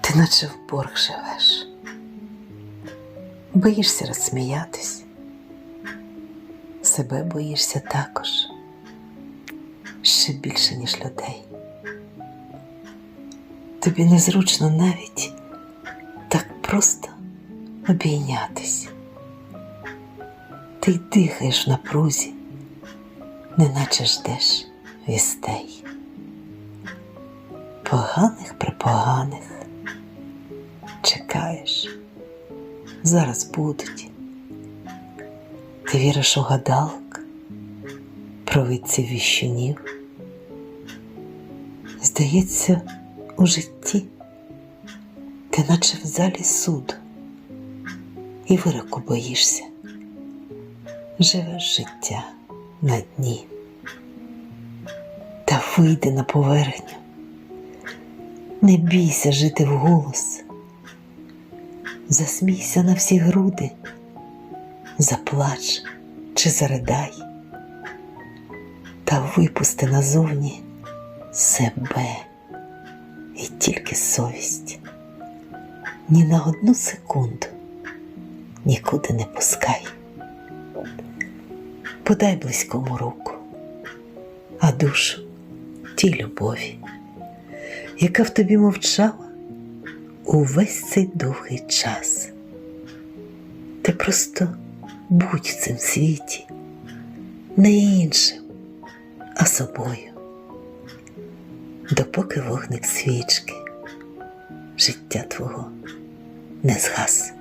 Ти наче в борг живеш. Боїшся розсміятись. Себе боїшся також. Ще більше, ніж людей. Тобі незручно навіть так просто обійнятись. Ти й дихаєш в напрузі, неначе ждеш вістей. Поганих припоганих зараз будуть. Ти віриш у гадалок, провидців віщунів. Здається, у житті ти наче в залі суду, і вироку боїшся, живеш життя на дні, та вийди на поверхню, не бійся жити вголос, засмійся на всі груди, заплач чи заридай, та випусти назовні себе і тільки совість. Ні на одну секунду нікуди не пускай. Подай близькому руку, а душу тій любові, яка в тобі мовчала увесь цей довгий час. Ти просто будь в цим світі, не іншим, а собою допоки вогник свічки життя твого не згас.